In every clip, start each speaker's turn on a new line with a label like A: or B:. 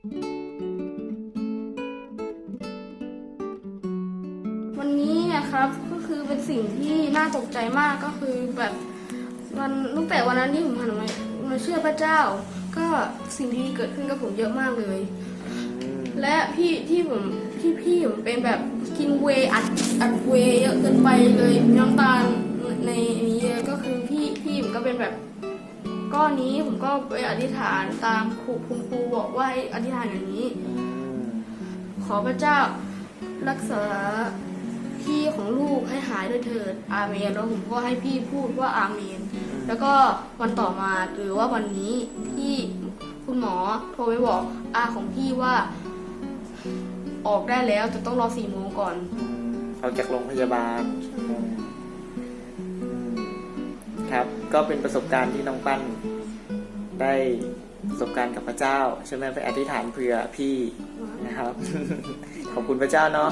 A: วันนี้นะครับก็คือเป็นสิ่งที่น่าตกใจมากก็คือแบบวันตั้งแต่วันนั้นที่ผมหันมามาเชื่อพระเจ้า ก็สิ่งดีๆเกิดขึ้นกับผมเยอะมากเลย และพี่ที่ผมที่พี่ผมเป็นแบบกินเวอัดอัดเวเยอะเกินไปเลยน้ำตาลในนี้ก็คือพี่พี่ผมก็เป็นแบบ ก้อนนี้ผมก็ไปอธิษฐานตามครูคุณครูบอกว่าให้อธิษฐานอย่างนี้ ขอพระเจ้ารักษาพี่ของลูกให้หายด้วยเถิดอาเมนแล้วผมก็ให้พี่พูดว่าอาเมน แล้วก็วันต่อมาหรือว่าวันนี้พี่คุณหมอโทรไปบอกอาของพี่ว่า ออกได้แล้วแต่ต้องรอสี่โมงก่อน
B: ออกจากโรงพยาบาล ก็เป็นประสบการณ์ที่น้องปั้นได้ประสบการณ์กับพระเจ้าใช่ไหมไปอธิษฐานเผื่อพี่นะครับ ขอบคุณพระเจ้าเนาะ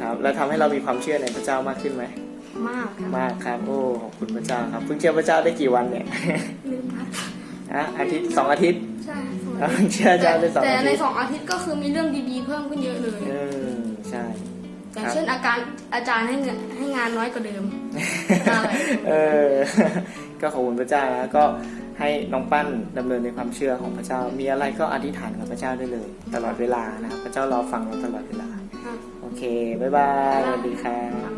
B: ครับ แล้วทำให้เรามีความเชื่อในพระเจ้ามากขึ้นไหม
A: มากครับ
B: มากครับโอ้ขอบคุณพระเจ้าครับเพิ่งเชื่อพระเจ้าได้กี่วันเนี่ย
A: ลืมนัด
B: อะอาทิตย์สองอาทิตย์
A: ใช่สอง
B: เอ้า
A: อาทิตย์
B: เชื่อพระเจ้าได้สอง
A: แต่
B: อา
A: ใน
B: ทิตย์
A: สองอาทิตย์ก็คือมีเรื่องดีๆเพิ่มขึ้นเยอะเลย
B: เออใช่
A: อย่างเช่นอาการอาจารย์ให้เงินให้งานน้อยกว่าเดิมอะไร
B: เออ ก็ขอบคุณพระเจ้านะก็ให้น้องปั้นดำเนินในความเชื่อของพระเจ้า มีอะไรก็อธิษฐานกับพระเจ้าได้เลย ตลอดเวลานะครับพระเจ้ารอฟังเราตลอดเวลา
A: ครับ
B: โอเค บ๊ายบาย สวัสดีครับ
A: อาเมน